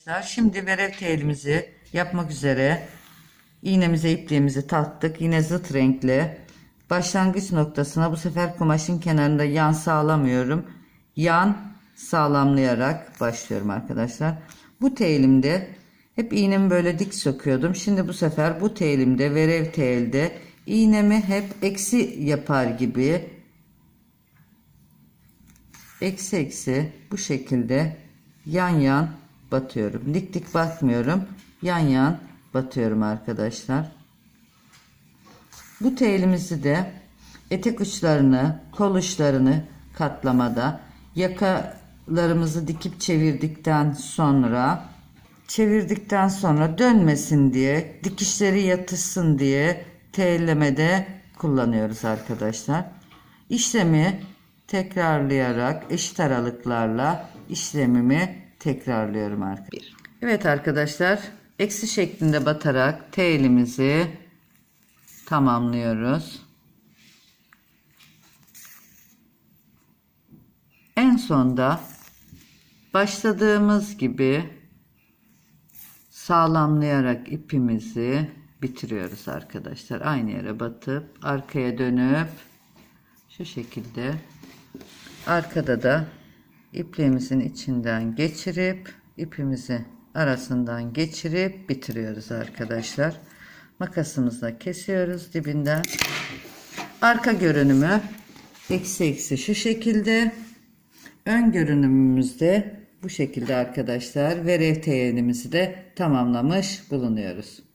Arkadaşlar şimdi verev telimizi yapmak üzere iğnemize ipliğimizi taktık. Yine zıt renkli. Başlangıç noktasına bu sefer kumaşın kenarında yan sağlamıyorum. Yan sağlamlayarak başlıyorum arkadaşlar. Bu telimde hep iğnemi böyle dik sokuyordum. Şimdi bu sefer bu telimde verev telde iğnemi hep eksi yapar gibi eksi eksi bu şekilde yan yan batıyorum. Dik dik batmıyorum. Yan yan batıyorum arkadaşlar. Bu telimizi de etek uçlarını, kol uçlarını katlamada yakalarımızı dikip çevirdikten sonra çevirdikten sonra dönmesin diye dikişleri yatışsın diye tellemede kullanıyoruz arkadaşlar. İşlemi tekrarlayarak eşit aralıklarla işlemimi tekrarlıyorum arkadaşlar. Evet arkadaşlar eksi şeklinde batarak telimizi tamamlıyoruz. En sonda başladığımız gibi sağlamlayarak ipimizi bitiriyoruz arkadaşlar. Aynı yere batıp arkaya dönüp şu şekilde arkada da ipliğimizin içinden geçirip ipimizi arasından geçirip bitiriyoruz arkadaşlar. Makasımızla kesiyoruz dibinden. Arka görünümü eksi eksi şu şekilde. Ön görünümümüzde bu şekilde arkadaşlar. Ve revteyenimizi de tamamlamış bulunuyoruz.